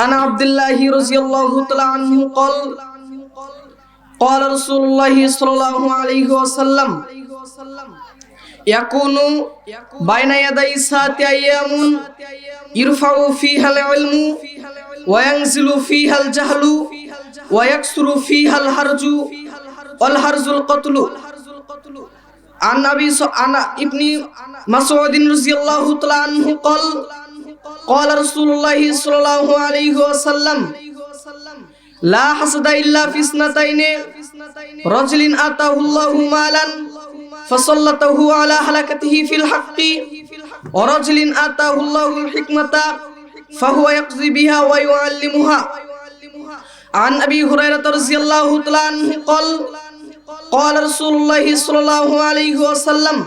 عن عبد الله رضي الله تعالى عنه قال قال رسول الله صلى الله عليه وسلم يكون بين يدي الساعة أيام يرفع فيها العلم وينزل فيها الجهل ويكثر فيها الحرج والحرج القتل عن أبي س- عن ابن مسعود رضي الله تعالى عنه قال قال رسول الله صلى الله عليه وسلم لا حسد إلا في اثنتين رجل آتاه الله مالا فسلطه على هلكته في الحق ورجل آتاه الله الحكمة فهو يقضي بها ويعلمها عن أبي هريرة رضي الله تعالى عنه قال قال رسول الله صلى الله عليه وسلم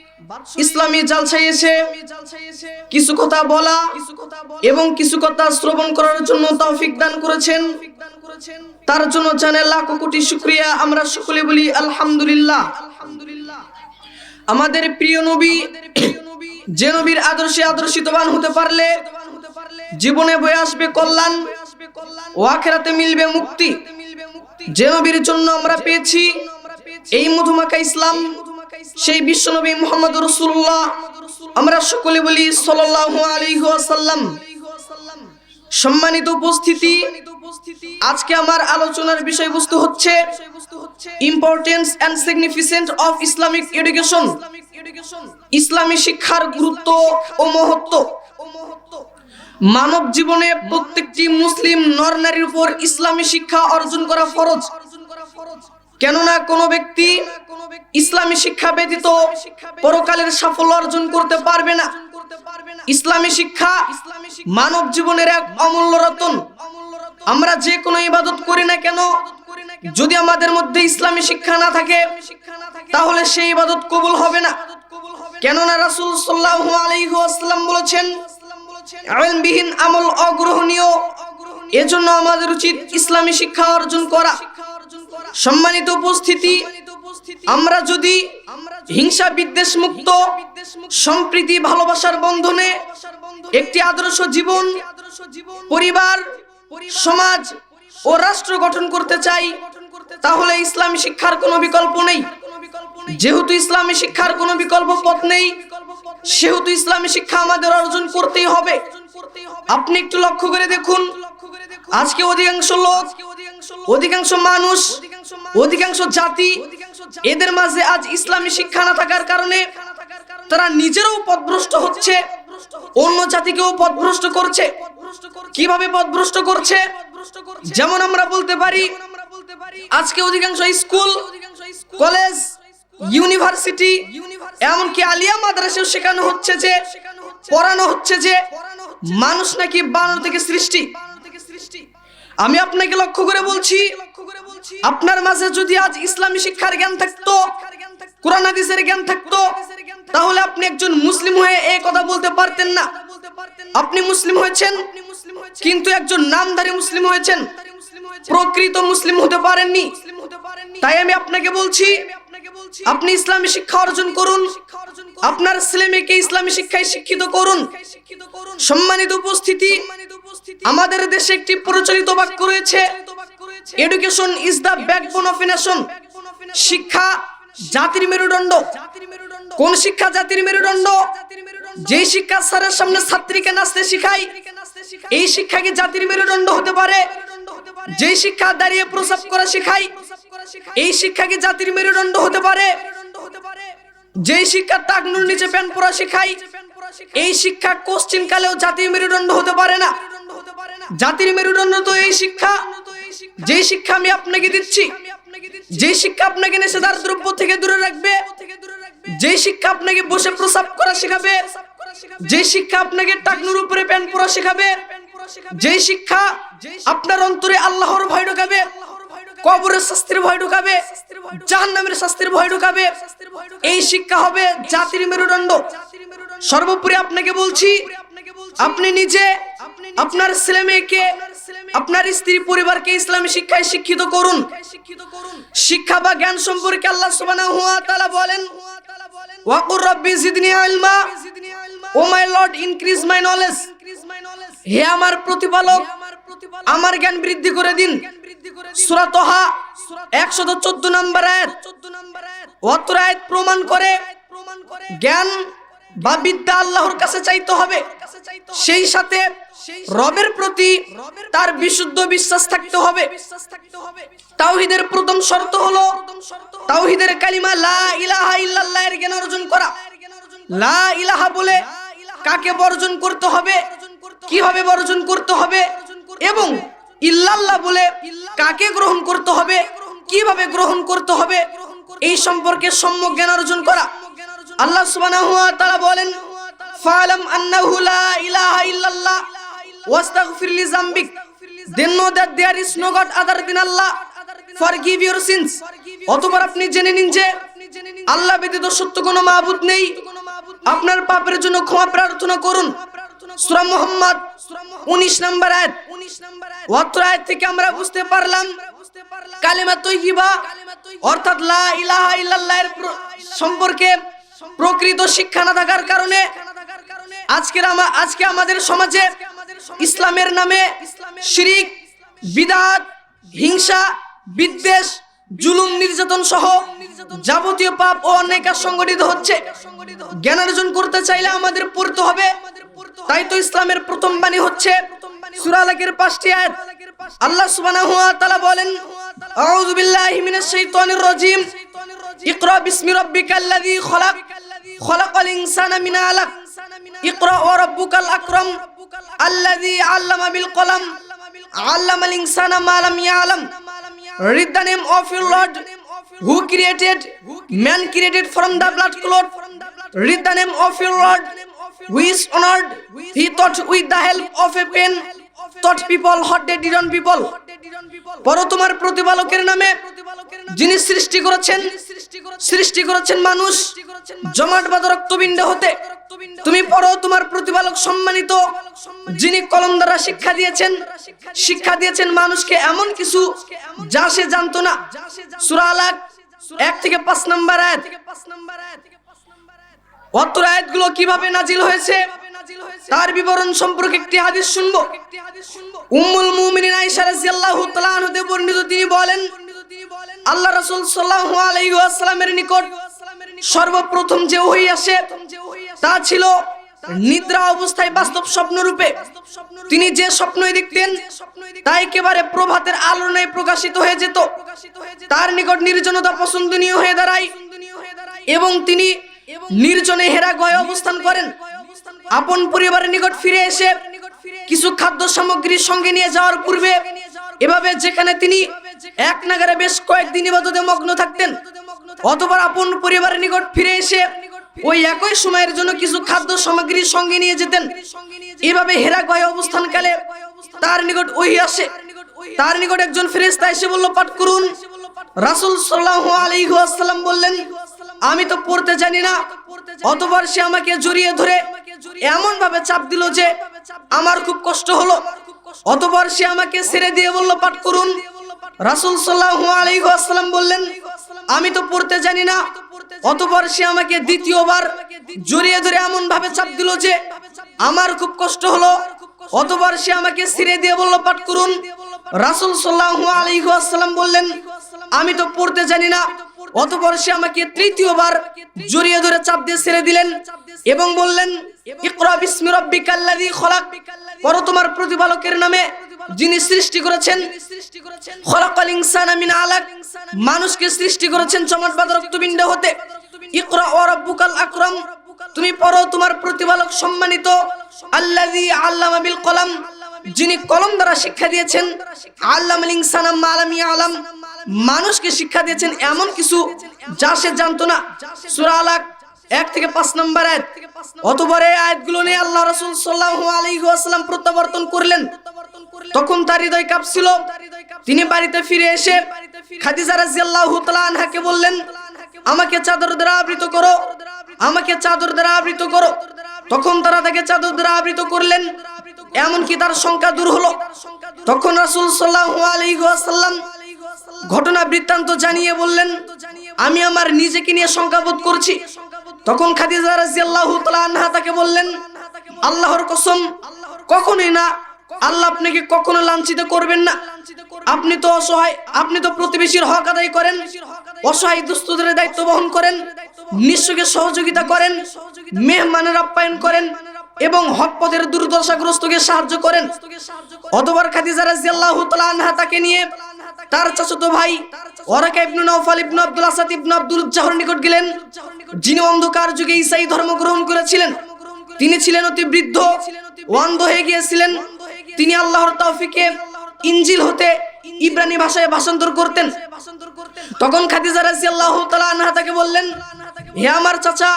ইসলামী জালসায় এসে কিছু কথা বলা এবং কিছু কথা শ্রবণ করার জন্য তৌফিক দান করেছেন। তার জন্য জানে লাখো কোটি শুক্রিয়া। আমরা সকলে বলি আলহামদুলিল্লাহ। আমাদের প্রিয় নবী যে নবীর আদর্শে আদর্শিতবান হতে পারলে জীবনে বয়ে আসবে কল্যাণ ও আখেরাতে মিলবে মুক্তি। যে নবীর জন্য আমরা পেয়েছি এই মধুমাখা ইসলাম। সেই বিশ্বনবী মোহাম্মদ রসুল্লাহ আমরা সকলে বলি সাল্লাল্লাহু আলাইহি ওয়াসাল্লাম। সম্মানিত উপস্থিতি, আজকে আমার আলোচনার বিষয়বস্তু হচ্ছে importance and significant of Islamic education ইসলামী শিক্ষার গুরুত্ব ও মহত্ব। মানব জীবনে প্রত্যেকটি মুসলিম নর নারীর উপর ইসলামী শিক্ষা অর্জন করা ফরজ। কেননা কোনো ব্যক্তি ইসলামী শিক্ষা ব্যতীত পরকালের সাফল্য অর্জন করতে পারবে না। ইসলামী শিক্ষা মানব জীবনের এক অমূল্য রতন। আমরা যে কোনো ইবাদত করি না কেন? যদি আমাদের মধ্যে ইসলামী শিক্ষা না থাকে, তাহলে সেই ইবাদত কবুল হবে না। কেননা রাসূল সাল্লাল্লাহু আলাইহি ওয়াসাল্লাম বলেছেন আমল অগ্রহণীয়। এজন্য আমাদের উচিত ইসলামী শিক্ষা অর্জন করা। সম্মানিত উপস্থিতি আমরা যদি হিংসা বিদ্বেষ মুক্ত সম্প্রীতি ভালোবাসার বন্ধনে একটি আদর্শ জীবন পরিবার সমাজ ও রাষ্ট্র গঠন করতে চাই তাহলে ইসলামী শিক্ষার কোনো বিকল্প নেই। যেহেতু ইসলামী শিক্ষার কোনো বিকল্প পথ নেই সেহেতু ইসলামী শিক্ষা আমাদের অর্জন করতেই হবে। আপনি একটু লক্ষ্য করে দেখুন। আজকে অধিকাংশ লোক অধিকাংশ মানুষ অধিকাংশ জাতি এদের মাঝে আজ ইসলামী শিক্ষা না থাকার কারণে তারা নিজেরাও পথভ্রষ্ট হচ্ছে। অন্য জাতিকেও পথভ্রষ্ট করছে। কীভাবে পথভ্রষ্ট করছে? যেমন আমরা বলতে পারি আজকে অধিকাংশ স্কুল কলেজ ইউনিভার্সিটি এমনকি আলিয়া মাদ্রাসাও শেখানো হচ্ছে যে পড়ানো হচ্ছে যে মানুষ নাকি বানর থেকে সৃষ্টি। আমি আপনাকে লক্ষ্য করে বলছি আপনার মাঝে যদি আজ ইসলামী শিক্ষার জ্ঞান থাকতো, কোরআন হাদিসের জ্ঞান থাকতো, তাহলে আপনি একজন মুসলিম হয়ে এই কথা বলতে পারতেন না। আপনি মুসলিম হয়েছেন, কিন্তু একজন নামধারী মুসলিম হয়েছেন। প্রকৃত মুসলিম হতে পারেননি। তাই আমি আপনাকে বলছি, আপনি ইসলামী শিক্ষা অর্জন করুন। আপনার ছেলে মেয়েকে ইসলামী শিক্ষায় শিক্ষিত করুন। সম্মানিত উপস্থিতি, আমাদের দেশে একটি প্রচলিত বাক্য রয়েছে education is the backbone of a nation শিক্ষা জাতির মেরুদণ্ড। কোন শিক্ষা জাতির মেরুদণ্ড? যে শিক্ষা স্যারের সামনে ছাত্রীকে নাচতে শিখায় এই শিক্ষা কি জাতির মেরুদণ্ড হতে পারে? যে শিক্ষা দাঁড়িয়ে প্রসাব করা শেখায় এই শিক্ষা কি জাতির মেরুদণ্ড হতে পারে? যে শিক্ষা টাকনুর নিচে প্যান পরা শেখায় এই শিক্ষা কোশ্চিন কালেও জাতির মেরুদণ্ড হতে পারে না। জাতির মেরুদণ্ড তো এই শিক্ষা। যে শিক্ষা আমি আপনাকে দিচ্ছি, যে শিক্ষা আপনাকে নেশাদার দ্রব্য থেকে দূরে রাখবে, যে শিক্ষা আপনাকে বসে প্রসাব করা শেখাবে, যে শিক্ষা আপনাকে টাকনুর উপরে প্যান পরা শেখাবে, যে শিক্ষা আপনার অন্তরে আল্লাহর ভয় ঢোকাবে কবরের শাস্তির ভয় ঢুকাবে, জাহান্নামের শাস্তির ভয় ঢুকাবে, এই শিক্ষা হবে জাতির মেরুদণ্ড। সর্বোপরি আপনাকে বলছি, আপনি নিজে আপনার ছেলে মেয়েকে আপনার স্ত্রী পরিবারকে ইসলামী শিক্ষায় শিক্ষিত করুন। শিক্ষা বা জ্ঞান সম্পর্কে আল্লাহ সুবহানাহু ওয়া তাআলা বলেন, ওয়াকুর রাব্বি জিদনি ইলমা O my lord, increase my knowledge. হে আমার প্রতিপালক, আমার জ্ঞান বৃদ্ধি করে দিন। সূরা তোহা 114 নম্বর আয়াত। অত্র আয়াত প্রমাণ করে, জ্ঞান বা বিদ্যা আল্লাহর কাছে চাইতে হবে। সেই সাথে রবের প্রতি তার বিশুদ্ধ বিশ্বাস থাকতে হবে। তাওহিদের প্রথম শর্ত হলো তাওহিদের কালিমা লা ইলাহা ইল্লাল্লাহ এর জ্ঞান অর্জন করা। লা ইলাহা বলে কাকে বর্জন করতে হবে? কীভাবে বর্জন করতে হবে? এবং ইল্লাল্লাহ বলে কাকে গ্রহণ করতে হবে? কীভাবে গ্রহণ করতে হবে? এই সম্পর্কে সম্যক জ্ঞান অর্জন করা। আল্লাহ সুবহানাহু ওয়া তাআলা বলেন ফালাম আন্নাহু লা ইলাহা ওয়াস্তাগফির লি যামবিক then know that there is no god other than Allah forgive your sins অতঃপর আপনি জেনে নিন যে আল্লাহ ব্যতীত সত্য কোনো মাবুদ নেই। আপনার পাপের জন্য ক্ষমা প্রার্থনা করুন। সূরা মুহাম্মদ 19 নম্বর আয়াত। 19 নম্বর আয়াত অত্র আয়াত থেকে আমরা বুঝতে পারলাম কালিমা তৈয়িবা, অর্থাৎ লা ইলাহা ইল্লাল্লাহের প্র- সম্পর্কে প্রকৃত শিক্ষা না থাকার কারণে আজকের আজকে আমাদের সমাজে ইসলামের নামে শিরিক, বিদাত, হিংসা, বিদ্বেষ, জুলুম নির্যাতন সহ যাবতীয় পাপ ও অন্যায় কাজ সংগঠিত হচ্ছে। জ্ঞান অর্জন করতে চাইলে আমাদের পড়তে হবে। তাই তো ইসলামের প্রথম বাণী হচ্ছে সূরা আলাকের পাঁচটি আয়াত। আল্লাহ সুবহানাহু ওয়া তাআলা বলেন, আউযু বিল্লাহি মিনাশ শাইতানির রাজিম। ইকরা বিসমি রাব্বিকাল্লাযী খলাক। খলাকাল ইনসানা মিন আলাক। ইকরা ওয়া রাব্বুকাল আকরাম। আল্লাযী আল্লামা বিল কলাম আল্লামাল ইনসানা মা লাম ইয়ালাম Read the name of your Lord who created man created from the blood clot. Read the name of your Lord who is honored. He thought with the help of a pen taught people hot they did on people. পরো তোমার প্রতিপালকের নামে যিনি সৃষ্টি করেছেন সৃষ্টি করেছেন মানুষ, জমাট বাঁধা রক্তবিন্দ হতে, তুমি পড়ো তোমার প্রতিপালক সম্মানিত, যিনি কলম দ্বারা শিক্ষা দিয়েছেন শিক্ষা দিয়েছেন মানুষকে এমন কিছু যা সে জানতো না। সূরা আলাক এক থেকে পাঁচ নম্বর আয়াত। অত্র আয়াতগুলো কীভাবে নাজিল হয়েছে? তার বিবরণ সম্পর্কে একটি হাদিস শুনব? উম্মুল মুমিনিন আয়েশা রাদিয়াল্লাহু তাআলা আনহা বর্ণিত তিনি বলেন আল্লাহ রাসূল সাল্লাল্লাহু আলাইহি ওয়াসাল্লামের নিকট সর্বপ্রথম যে ওহী আসে তা ছিল নিদ্রা অবস্থায় বাস্তব স্বপ্ন রূপে। তিনি যে স্বপ্নই দেখতেন তা একেবারে প্রভাতের আলো ন্যায় প্রকাশিত হয়ে যেত। তার নিকট নির্জনতা পছন্দনীয় হয়ে দাঁড়ায়। এবং তিনি নির্জনে হেরা গয়ে অবস্থান করেন। আপন পরিবারের নিকট ফিরে এসে কিছু খাদ্য সামগ্রী সঙ্গে নিয়ে যাওয়ার পূর্বে এভাবে যেখানে তিনি এক নাগারে বেশ কয়েকদিন ইবাদতে মগ্ন থাকতেন অতবার আপন পরিবারের নিকট ফিরে এসে ওই একই সময়ের জন্য কিছু খাদ্য সামগ্রী সঙ্গে নিয়ে যেতেন। এভাবে হেরা গয়ে অবস্থানকালে তার নিকট ওই আসে। তার নিকট একজন ফেরেশতা এসে বলল, পাঠ করুন। রাসূল সাল্লাল্লাহু আলাইহি ওয়াসাল্লাম বললেন, আমি তো পড়তে জানি না, অতবার সে আমাকে জড়িয়ে ধরে এমন ভাবে চাপ দিল যে আমার খুব কষ্ট হলো। অতবার সে আমাকে ছেড়ে দিয়ে বলল, পাঠ করুন। রাসুল সাল্লাল্লাহু আলাইহি ওয়াসাল্লাম বললেন, আমি তো পড়তে জানি না। অতবার সে আমাকে দ্বিতীয়বার জড়িয়ে ধরে এমন ভাবে চাপ দিল যে আমার খুব কষ্ট হলো। অতবার সে আমাকে ছিঁড়ে দিয়ে বলল, পাঠ করুন। রাসূল সাল্লাল্লাহু আলাইহি ওয়াসাল্লাম বললেন, আমি তো পড়তে জানি না। অতপর সে আমাকে তৃতীয়বার জড়িয়ে ধরে চাপ দিয়ে ছেড়ে দিলেন এবং বললেন ইকরা বিসমি রাব্বিকাল্লাযী খলাক। পড়ো তোমার প্রতিপালকের নামে যিনি সৃষ্টি করেছেন, খলাকাল ইনসানা মিন আলাক। মানুষকে সৃষ্টি করেছেন বাঁধা রক্তপিণ্ড হতে। ইকরা ওয়া রাব্বুকাল আকরাম। তুমি পড়ো তোমার প্রতিপালক সম্মানিত আল্লাযী আল্লামা বিল কলাম, যিনি কলম দ্বারা শিক্ষা দিয়েছেন, আল্লামাল ইনসানা মা লাম ইয়ালাম। মানুষকে শিক্ষা দিয়েছেন এমন কিছু যা সে জানতো না। সূরা আলাক এক থেকে পাঁচ নম্বর আয়াত। অতবার এই আয়াতগুলো নিয়ে আল্লাহ রাসূল সাল্লাল্লাহু আলাইহি ওয়াসাল্লাম প্রত্যাবর্তন করলেন। তখন তার হৃদয় কাঁপছিল। তিনি বাড়িতে ফিরে এসে খাদিজা রাদিয়াল্লাহু আনহাকে বললেন, আমাকে চাদর দ্বারা আবৃত করো। আমাকে চাদর দ্বারা আবৃত করো। তখন তারা তাকে চাদর দ্বারা আবৃত করলেন। এমনকি তার সংখ্যা দূর হলো। তখন রাসূল সাল্লাল্লাহু আলাইহি ওয়াসাল্লাম ঘটনা বৃত্তান্ত জানিয়ে বললেন, আমি আমার নিজেকে নিয়ে শঙ্কাবোধ করছি। তখন খাদিজা রাদিয়াল্লাহু তাআলা আনহা তাকে বললেন, আল্লাহর কসম, কখনোই না, আল্লাহ আপনাকে কখনো লাঞ্ছিত করবেন না। আপনি তো অসহায়, আপনি তো প্রতিবেশীর হক আদায় করেন, অসহায় দুস্থদের দায়িত্ব বহন করেন নিঃস্বকে সহযোগিতা করেন, মেহমানের আপ্যায়ন করেন এবং হক পথের দুর্দশাগ্রস্তকে সাহায্য করেন। অতবার খাদিজা রাদিয়াল্লাহু তাআলা আনহা তাকে নিয়ে তার চাচাতো ভাই Waraqa ibn Nawfal ibn Abdul Asad ibn Abdul জাহর নিকট গেলেন। যিনি অন্ধকার যুগে ঈসাই ধর্ম গ্রহণ করেছিলেন। তিনি ছিলেন অতি বৃদ্ধ অন্ধ হয়ে গিয়েছিলেন। তিনি আল্লাহর তৌফিকে ইনজিল হতে ইব্রানি ভাষায় ভাষান্তর করতেন। তখন খাদিজা রাদিয়াল্লাহু তাআলা আনহা তাকে বললেন, হে আমার চাচা,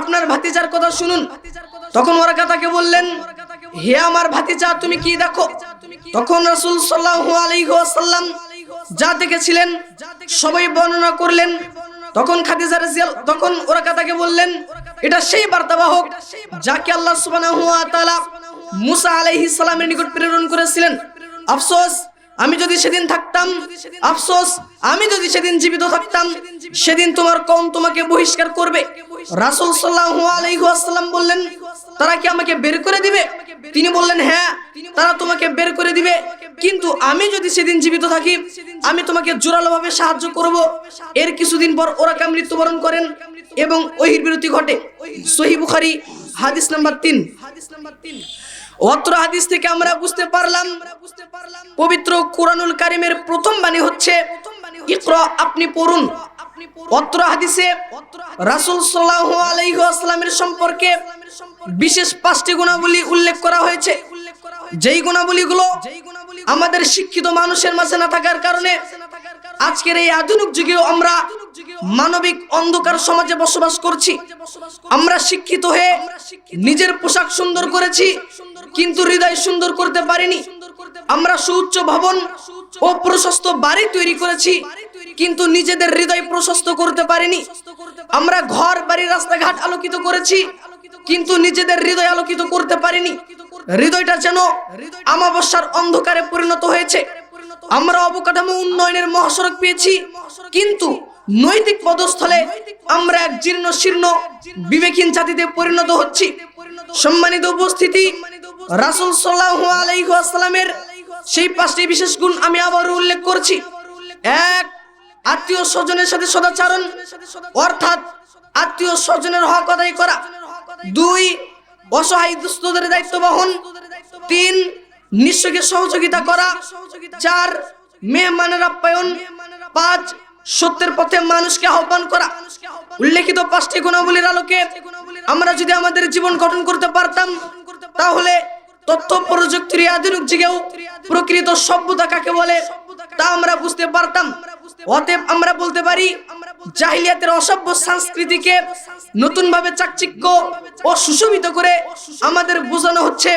আপনার ভাতিজার কথা শুনুন। তখন ওরাকা তাকে বললেন, হে আমার ভাতিজা, তুমি কি দেখো? তখন রাসূল ওয়াসাল্লাম যা দেখেছিলেন, সবাই বর্ণনা করলেন। তখন খাদিজা রাদিয়াল, তখন ওরা কাতাকে বললেন, এটা সেই বার্তাবাহক যাকে আল্লাহ সুবহানাহু মুসা আলাইহিস সালামের নিকট প্রেরণ করেছিলেন। আফসোস, আমি যদি সেদিন থাকতাম, আফসোস, আমি যদি সেদিন জীবিত থাকতাম, সেদিন তোমার কম তোমাকে বহিষ্কার করবে। রাসূল সাল্লাল্লাহু আলাইহি বললেন, তারা কি আমাকে বের করে দিবে? তিনি বললেন হ্যাঁ তারা তোমাকে বের করে দিবে। কিন্তু আমি যদি সেদিন জীবিত থাকি, আমি তোমাকে জোরালোভাবে সাহায্য করব। এর কিছুদিন পর ওরাকা মৃত্যুবরণ করেন এবং ওহির বিরতি ঘটে। সহি বুখারি হাদিস নাম্বার তিন হাদিস নাম্বার তিন। অত্র হাদিস থেকে আমরা বুঝতে পারলাম, পবিত্র কোরআনুল কারিমের প্রথম বাণী হচ্ছে, ইকরা, আপনি পড়ুন। অত্র হাদিসে রাসূল সাল্লাল্লাহু আলাইহি ওয়াসাল্লামের সম্পর্কে বিশেষ পাঁচটি গুণাবলী উল্লেখ করা হয়েছে। যেই গুণাবলীগুলো আমাদের শিক্ষিত মানুষের মাঝে না থাকার কারণে আজকের এই আধুনিক যুগেও আমরা মানবিক অন্ধকার সমাজে বসবাস করছি। আমরা শিক্ষিত হয়ে নিজের পোশাক সুন্দর করেছি, কিন্তু হৃদয় সুন্দর করতে পারিনি। আমরা সুউচ্চ ভবন ও প্রশস্ত বাড়ি তৈরি করেছি, কিন্তু নিজেদের হৃদয় প্রশস্ত করতে পারিনি। আমরা ঘর, বাড়ি, রাস্তাঘাট আলোকিত করেছি কিন্তু নিজেদের হৃদয় আলোকিত করতে পারিনি। হৃদয়টা যেন আমাবস্যার অন্ধকারে পরিণত হয়েছে। আমরা অবকাঠামো উন্নয়নের মহাসড়ক পেয়েছি, কিন্তু নৈতিক পদস্থলে আমরা এক জীর্ণ শীর্ণ বিবেকহীন জাতিতে পরিণত হচ্ছি। সম্মানিত উপস্থিতি, রাসূল আলাইহি সেই পাঁচটি বিশেষ গুণ আমি আবার উল্লেখ করছি। এক, আত্মীয় স্বজনের সাথে সদাচরণ, অর্থাৎ আত্মীয় স্বজনের হক আদায় করা। দুই, অসহায় দুস্থদের দায়িত্ব বহন। তিন নিঃস্বকে সহযোগিতা করা। চার, মেহমানের আপ্যায়ন। পাঁচ, সত্যের পথে মানুষকে আহ্বান করা। উল্লেখিত পাঁচটি গুণাবলীর আলোকে আমরা যদি আমাদের জীবন গঠন করতে পারতাম, তাহলে তথ্য প্রযুক্তির আধুনিক যুগেও প্রকৃত সভ্যতা কাকে বলে, তা আমরা বুঝতে পারতাম। অতএব আমরা বলতে পারি জাহিলিয়াতের অসভ্য সংস্কৃতিকে নতুন ভাবে চাকচিক্য ও সুশোভিত করে আমাদের বোঝানো হচ্ছে।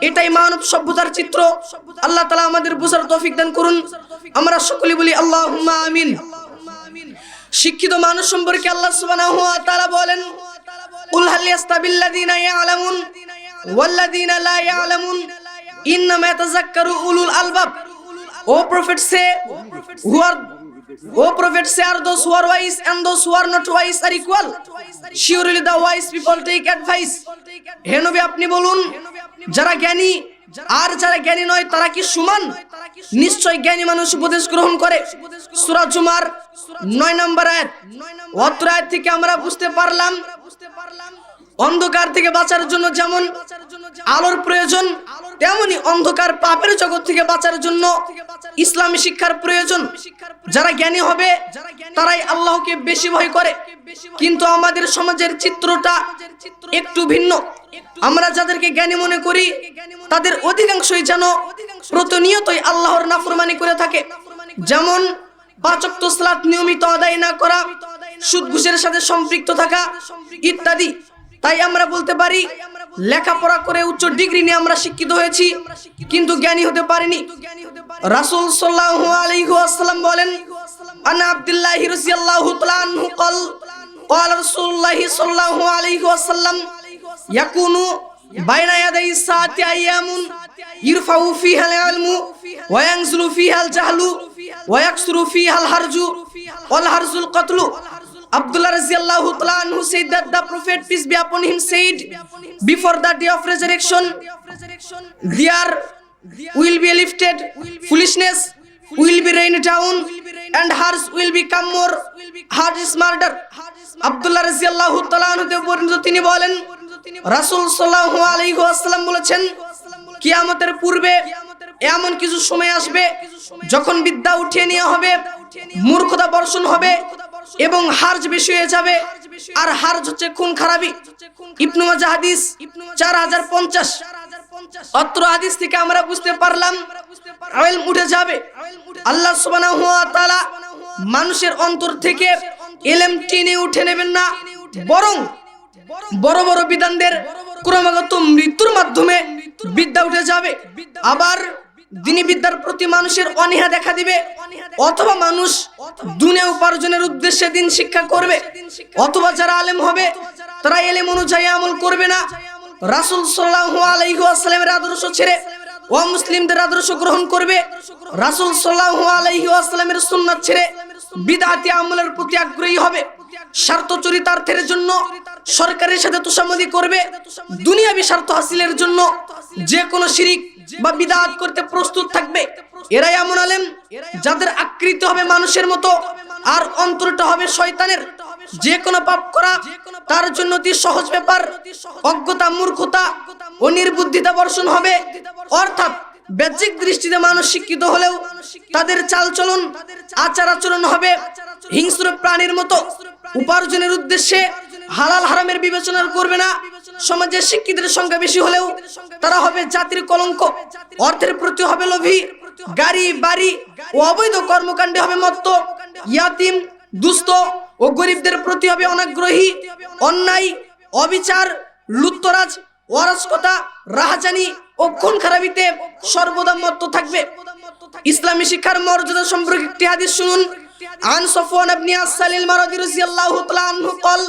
এটাই মানব সভ্যতার চিত্র। আল্লাহ তালা আমাদের বোঝার তৌফিক দান করুন। আমরা সকলে বলি আল্লাহ আমিন। শিক্ষিত মানুষ সম্পর্কে আল্লাহ সুবহানাহু তাআলা বলেন কুল উলুল আলবাব। O prophet say prophet say are those who are wise and those who are not wise are equal surely the wise people take advice হে আপনি বলুন, যারা জ্ঞানী, আর যারা জ্ঞানী নয়, তারা কি সমান? নিশ্চয় জ্ঞানী মানুষ উপদেশ গ্রহণ করে। সূরা জুমার 9 নম্বর আয়াত। অত্র আয়াত থেকে আমরা বুঝতে পারলাম বুঝতে পারলাম অন্ধকার থেকে বাঁচার জন্য যেমন আলোর প্রয়োজন, তেমনি অন্ধকার পাপের জগৎ থেকে বাঁচার জন্য ইসলামী শিক্ষার প্রয়োজন। যারা জ্ঞানী হবে, তারাই আল্লাহকে বেশি ভয় করে। কিন্তু আমাদের সমাজের চিত্রটা একটু ভিন্ন। আমরা যাদেরকে জ্ঞানী মনে করি, তাদের অধিকাংশই যেন প্রতিনিয়তই আল্লাহর নাফরমানি করে থাকে। যেমন পাঁচক্ত সালাত নিয়মিত আদায় না করা, সুদ, ঘুষের সাথে সম্পৃক্ত থাকা ইত্যাদি। তাই আমরা বলতে পারি লেখাপড়া করে উচ্চ ডিগ্রি নিয়ে আমরা শিক্ষিত হয়েছি কিন্তু জ্ঞানী হতে পারিনি রাসূল সাল্লাল্লাহু আলাইহি ওয়াসাল্লাম বলেন عن عبد الله رضي الله تعالى عنه قال قال رسول الله صلى الله عليه وسلم يكون بين يدي الساعة أيام يرفع فيها العلم وينزل فيها الجهل ويكسر فيها الحرج والحرج القتل Abdullah radiallahu ta'ala anhu said that the prophet peace be upon him said before the day of resurrection there will be lifted foolishness will be rained down and hers will become more hard is murder রাদিয়াল্লাহু তাআলা আনহু থেকে বর্ণিত তিনি বলেন রাসূল সাল্লাল্লাহু আলাইহি ওয়াসাল্লাম বলেছেন কিয়ামতের পূর্বে এমন কিছু সময় আসবে যখন বিদ্যা উঠিয়ে নেওয়া হবে মূর্খতা বর্ষণ হবে এবং হার্জ বেশি হয়ে যাবে। আর হার্জ হচ্ছে খুন খারাপি। ইবনু মাজাহ হাদিস চার হাজার পঞ্চাশ। অত্র হাদিস থেকে আমরা বুঝতে পারলাম, আইল উঠে যাবে। আল্লাহ সুবহানাহু ওয়া তাআলা মানুষের অন্তর থেকে এলেম টেনে উঠে নেবেন না, বরং বড় বড় বিধানদের ক্রমাগত মৃত্যুর মাধ্যমে বিদ্যা উঠে যাবে। আবার দিনী বিদ্যার প্রতি মানুষের অনীহা দেখা দিবে। অথবা মানুষ দুনিয়া উপার্জনের উদ্দেশ্যে দিন শিক্ষা করবে, অথবা যারা আলেম হবে, তারা এলেম অনুযায়ী আমল করবে না। রাসূল সাল্লাল্লাহু আলাইহি ওয়াসাল্লামের আদর্শ ছেড়ে ও মুসলিমদের আদর্শ গ্রহণ করবে। রাসূল সাল্লাল্লাহু আলাইহি ওয়াসাল্লামের সুন্নাত ছেড়ে বিদআতি আমলের প্রতি আগ্রহী হবে। স্বার্থ চরিতার্থের জন্য সরকারের সাথে তোষামদি করবে। দুনিয়াবি স্বার্থ হাসিলের জন্য যে কোনো শিরিক বা বিদাত করতে প্রস্তুত থাকবে। এরাই এমন আলেম যাদের আকৃতি হবে মানুষের মতো আর অন্তরটা হবে শয়তানের। যে কোনো পাপ করা তার জন্য অতি সহজ ব্যাপার। অজ্ঞতা, মূর্খতা ও নির্বুদ্ধিতা বর্ষণ হবে। অর্থাৎ বাহ্যিক দৃষ্টিতে মানুষ শিক্ষিত হলেও তাদের চালচলন আচার আচরণ হবে হিংস্র প্রাণীর মতো। উপার্জনের উদ্দেশ্যে হালাল হারামের বিবেচনা করবে না। সমাজে শিক্ষিতের সংখ্যা বেশি হলেও তারা হবে জাতির কলঙ্ক। অর্থের প্রতি হবে লোভী। গাড়ি বাড়ি ও অবৈধ কর্মকাণ্ডে হবে মত্ত ইয়াতিম দুস্থ ও গরিবদের প্রতি হবে অনাগ্রহী অন্যায় অবিচার লুত্তরাজ অরাজকতা রাহাজানি ও খুন খারাপিতে সর্বদা মত্ত থাকবে ইসলামী শিক্ষার মর্যাদা সম্পর্কে একটি হাদিস শুনুন আন সফওয়ান ইবনে আসালিল মারাদি রাদিয়াল্লাহু তাআলা আনহু قال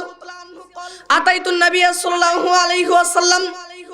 আতাইতু নবী সাল্লাল্লাহু আলাইহি ওয়াসাল্লাম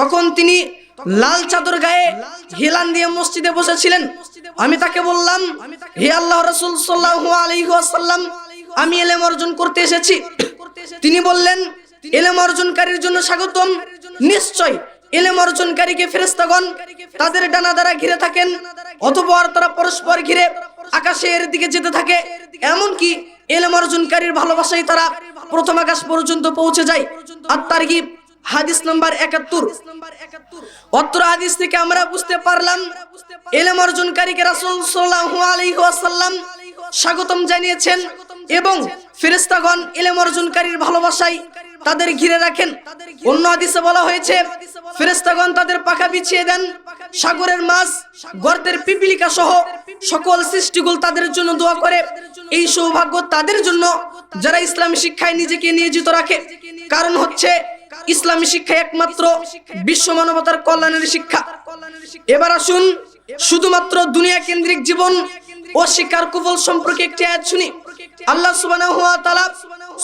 তখন তিনি লাল চাদর গায়ে হেলান দিয়ে মসজিদে বসেছিলেন। আমি তাকে বললাম, হে আল্লাহ রাসূল আলাইহি আমি এলেম অর্জন করতে এসেছি। তিনি বললেন, এলেম অর্জনকারীর জন্য স্বাগতম। নিশ্চয় এলেম অর্জনকারীকে ফেরেশতাগণ তাদের ডানা দ্বারা ঘিরে থাকেন, অতঃপর তারা পরস্পর ঘিরে আকাশের দিকে যেতে থাকে। এমনকি এলেম অর্জনকারীর ভালোবাসায় তারা প্রথম আকাশ পর্যন্ত পৌঁছে যায়। আর তারগিব হাদিস নাম্বার একাত্তর। অত্র হাদিস থেকে আমরা বুঝতে পারলাম এলেম অর্জনকারীকে রাসূল ওয়াসাল্লাম স্বাগতম জানিয়েছেন এবং ফেরেশতাগণ এলেম অর্জনকারীর ভালোবাসায় তাদের ঘিরে রাখেন। অন্য হাদিসে বলা হয়েছে ফেরেশতাগণ তাদের পাখা বিছিয়ে দেন সাগরের মাছ গর্তের পিপিলিকা সহ সকল সৃষ্টিগুলো তাদের জন্য দোয়া করে। এই সৌভাগ্য তাদের জন্য যারা ইসলামী শিক্ষায় নিজেকে নিয়োজিত রাখে। কারণ হচ্ছে ইসলামী শিক্ষা একমাত্র বিশ্ব মানবতার কল্যাণের শিক্ষা। এবার আসুন, শুধুমাত্র দুনিয়া কেন্দ্রিক জীবন ও শিক্ষার কুফল সম্পর্কে একটি আয়াত শুনি। আল্লাহ সুবহানাহু ওয়া তাআলা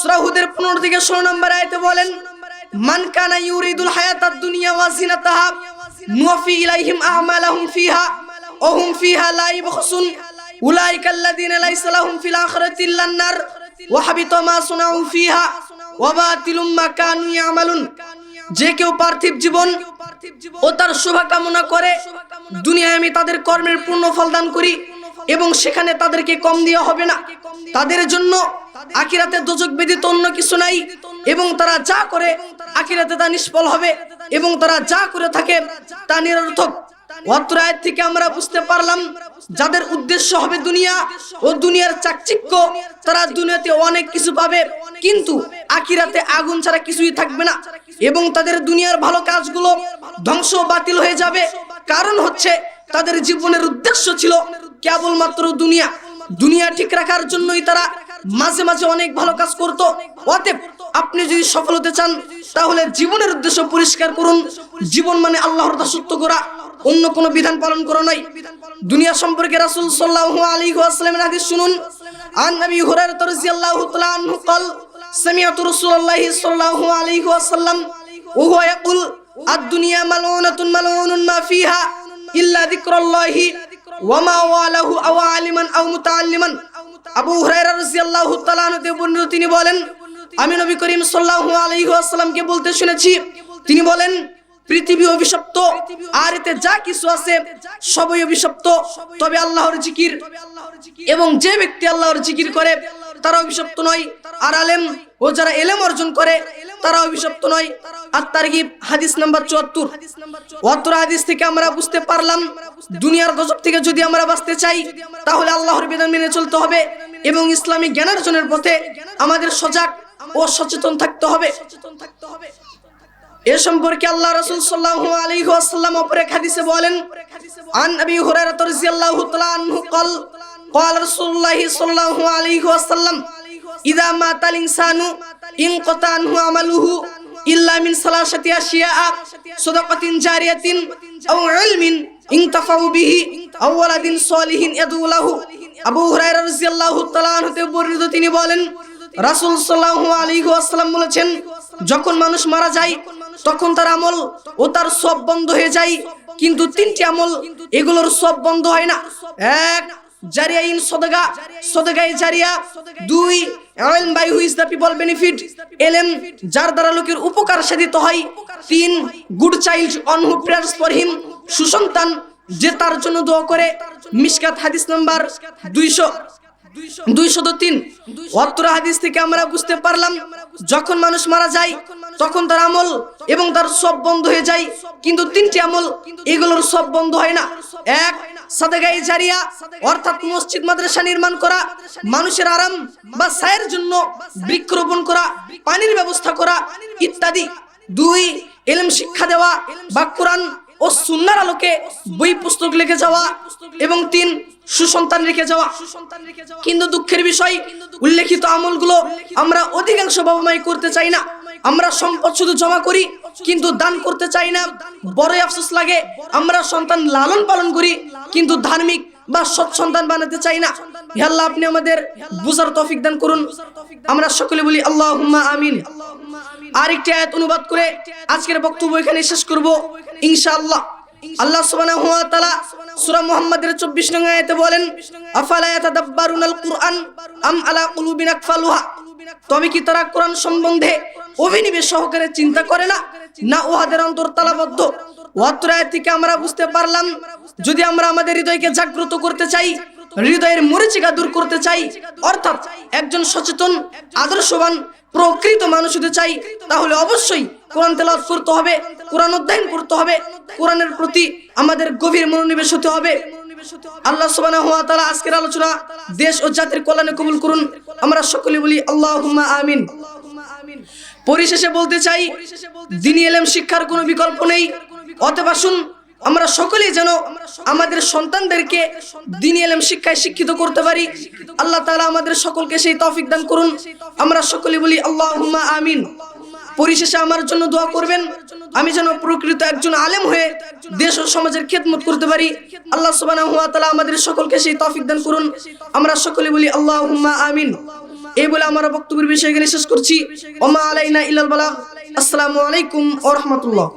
সূরা হুদের 15 থেকে 16 নম্বর আয়াতে বলেন, মান কানা ইউরিদুল হায়াতাদ দুনিয়া ওয়া জিনাতাহা নুফি ইলাইহিম আমালাহুম ফিহা ওয়া হুম ফিহা লা ইবখসুন। উলাইকা আল্লাযীনা লাইসা লাহুম ফিল আখিরাতি ইল্লান নার ওয়া হাবিতা মা সুনাউ ফিহা কানু যে কেউ পার্থিব জীবন ও তার শুভকামনা করে, দুনিয়ায় আমি তাদের কর্মের পূর্ণ ফল দান করি এবং সেখানে তাদেরকে কম দেওয়া হবে না। তাদের জন্য আখিরাতে দোজক ব্যতীত অন্য কিছু নাই এবং তারা যা করে আখিরাতে তা নিষ্ফল হবে এবং তারা যা করে থাকে তা নিরর্থক। থেকে আমরা বুঝতে পারলাম যাদের উদ্দেশ্য হবে দুনিয়া ও দুনিয়ার চাকচিক্য, তারা দুনিয়াতে অনেক কিছু পাবে, কিন্তু আগুন ছাড়া কিছুই থাকবে না এবং তাদের দুনিয়ার ভালো কাজগুলো ধ্বংস বাতিল হয়ে যাবে। কারণ হচ্ছে তাদের জীবনের উদ্দেশ্য ছিল কেবলমাত্র দুনিয়া। দুনিয়া ঠিক রাখার জন্যই তারা মাঝে মাঝে অনেক ভালো কাজ করত। অতএব আপনি যদি সফল হতে চান, তাহলে জীবনের উদ্দেশ্য পরিষ্কার করুন। জীবন মানে আল্লাহর দাসত্ব করা অন্য কোনো বিধান পালন করা নয় দুনিয়া সম্পর্কে রাসূল সাল্লাল্লাহু আলাইহি ওয়াসাল্লামের হাদিস শুনুন আন নবী হুরায়রা রাদিয়াল্লাহু তাআলা আনহু قال سمعت رسول الله صلى الله عليه وسلم وهو يقول الدنيا ملعونة ملعون ما فيها إلا ذكر الله وما واله أو عالما أو متعلما আবু হুরায়রা রাদিয়াল্লাহু তাআলা আনহু থেকে বর্ণিত তিনি বলেন আমি নবী করিম সাল্লাল্লাহু আলাইহি ওয়াসাল্লামকে বলতে শুনেছি তিনি বলেন পৃথিবী অভিশপ্ত আর এতে যা কিছু আছে সবই অভিশপ্ত। তবে আল্লাহর জিকির এবং যে ব্যক্তি আল্লাহর জিকির করে, তারা অভিশপ্ত নয়। আর আলেম ও যারা এলেম অর্জন করে, তারা অভিশপ্ত নয়। আর তার তারগিব হাদিস নাম্বার চুয়াত্তর। অত্র হাদিস থেকে আমরা বুঝতে পারলাম, দুনিয়ার গজব থেকে যদি আমরা বাঁচতে চাই, তাহলে আল্লাহর বিধান মেনে চলতে হবে এবং ইসলামী জ্ঞানার্জনের পথে আমাদের সজাগ ও সচেতন থাকতে হবে সচেতন থাকতে হবে। এ সম্পর্কে আল্লাহ রাসূল সাল্লাল্লাহু আলাইহি ওয়াসাল্লাম অপর এক হাদিসে বলেন আন আবি হুরায়রা রাদিয়াল্লাহু তাআলা আনহু قال قال رسول الله صلى الله عليه وسلم اذا مات الانسان انقطع عنه عمله الا من ثلاثه اشياء صدقه جاريه او علم انتفعوا به او ولد صالح يدعو له আবু হুরায়রা রাদিয়াল্লাহু তাআলা আনহু থেকে বর্ণিত তিনি বলেন রাসূল সাল্লাল্লাহু আলাইহি ওয়াসাল্লাম বলেছেন যখন মানুষ মারা যায় তখন তার আমল ও তার সব বন্ধ হয়ে যায়। কিন্তু তিনটি আমল, এগুলোর সব বন্ধ হয় না। এক, জারিয়া ইন সদগা। সদগায়ে জারিয়া। দুই এলম by which the people benefit. এলেম যার দ্বারা লোকের উপকার সাধিত হয়। তিন, good child on who prayers for him. সুসন্তান যে তার জন্য দোয়া করে। মিশকাত হাদিস নাম্বার দুইশো দুইশত তিন। অত্র হাদিস থেকে আমরা বুঝতে পারলাম, যখন মানুষ মারা যায় তখন তার আমল এবং তার সব বন্ধ হয়ে যায়। কিন্তু তিনটি আমল, এগুলোর সব বন্ধ হয় না। এক সাদাগাই জারিয়া, অর্থাৎ মসজিদ, মাদ্রাসা নির্মাণ করা, মানুষের আরাম বা ছায়ের জন্য বৃক্ষরোপণ করা, পানির ব্যবস্থা করা ইত্যাদি। দুই, এলম শিক্ষা দেওয়া বা কোরআন ও সুন্নার আলোকে বই, পুস্তক লিখে যাওয়া এবং তিন, সুসন্তান রেখে যাওয়া। কিন্তু দুঃখের বিষয়, উল্লেখিত আমলগুলো আমরা অধিকাংশ বাবা মাই করতে চাই না। আমরা সম্পদ শুধু জমা করি, কিন্তু দান করতে চাই না। বড়ই আফসোস লাগে, আমরা সন্তান লালন পালন করি, কিন্তু ধার্মিক বা সৎ সন্তান বানাতে চাই না। আল্লাহ, আপনি আমাদের বুঝার তৌফিক দান করুন। আমরা সকলে বলি, আল্লাহুম্মা আমিন। আরেকটি আয়াত অনুবাদ করে আজকের বক্তব্য এখানে শেষ করব। ইনশাআল্লাহ। আল্লাহ সুবহানাহু ওয়া তাআলা সূরা মুহাম্মাদের 24 নং আয়াতে বলেন, আফালা ইয়াতাদাব্বারুনাল কুরআন আম আলা কুলুবিন আকফালুহা? তবে কি তারা কোরআন সম্বন্ধে অভিনিবেশ সহকারে চিন্তা করে না? না উহাদের অন্তর তালাবদ্ধ? অত্র আয়াত থেকে আমরা বুঝতে পারলাম, যদি আমরা আমাদের হৃদয়কে জাগ্রত করতে চাই, হৃদয়ের মরিচিকা দূর করতে চাই, অর্থাৎ একজন সচেতন, আদর্শবান, প্রকৃত মানুষ হতে চাই, তাহলে অবশ্যই কোরআন তেলাওয়াত করতে হবে, কোরআন অধ্যয়ন করতে হবে, কোরআনের প্রতি আমাদের গভীর মনোনিবেশ হতে হবে। আল্লাহ সুবহানাহু ওয়া তাআলা আজকের আলোচনা দেশ ও জাতির কল্যাণে কবুল করুন। আমরা সকলে বলি আল্লাহুম্মা আমিন। পরিশেষে বলতে চাই দিনী এলেম শিক্ষার কোনো বিকল্প নেই। অতএব আসুন আমরা সকলেই যেন আমাদের সন্তানদেরকে দিন এলেম শিক্ষায় শিক্ষিত করতে পারি। আল্লাহ তালা আমাদের সকলকে সেই তৌফিক দান করুন। আমরা সকলে বলি আল্লাহুম্মা আমিন। পরিশেষে আমার জন্য দোয়া করবেন। আমি যেন প্রকৃত একজন আলেম হয়ে দেশ ও সমাজের খেদমত করতে পারি। আল্লাহ সুবহানাহু ওয়া তাআলা আমাদের সকলকে সেই তৌফিক দান করুন। আমরা সকলে বলি আল্লাহুম্মা আমিন। এই বলে আমার বক্তব্যের বিষয় এখানে শেষ করছি। ওমা আলাইনা ইলাল বালা। আসসালামু আলাইকুম ওয়া রাহমাতুল্লাহ।